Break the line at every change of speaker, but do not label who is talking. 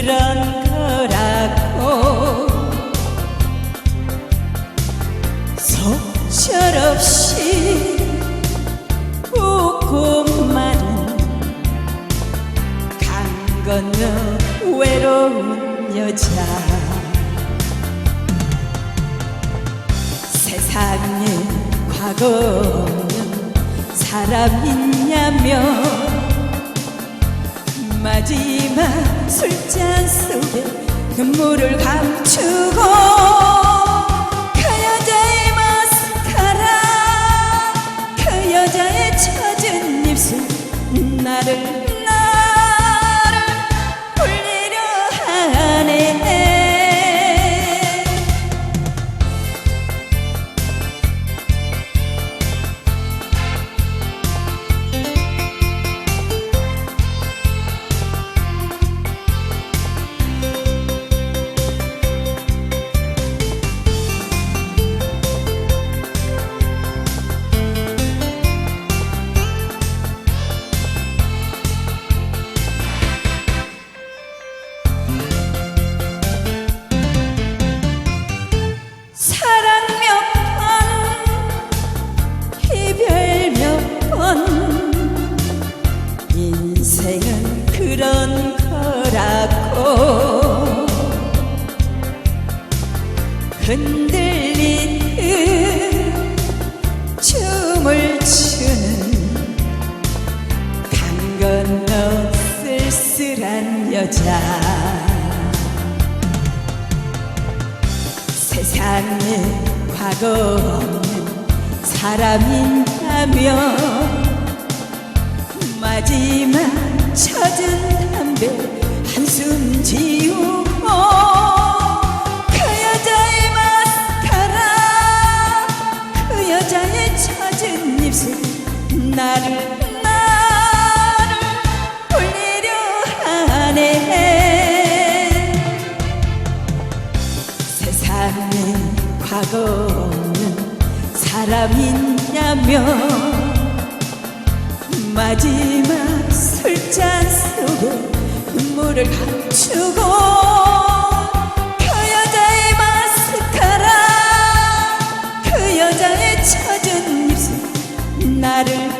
그런 거라고. 속절없이 웃고 말은 간 건너 외로운 여자. 세상에 과거는 사람 있냐며 마지막 술잔 속에 눈물을 감추고 흔들리듯 춤을 추는 강 건너 쓸쓸한 여자. 세상에 과거 없는 사람인다며 마지막 젖은 담배 한숨 지우고 그 여자의 마스카라. 그 여자의 젖은 입술 나를 나를 울리려 하네. 세상에 과거 없는 사람 있냐며 마지막 술잔 속에 얼굴을 감추고 그 여자의 마스카라 그 여자의 처진 입술 나를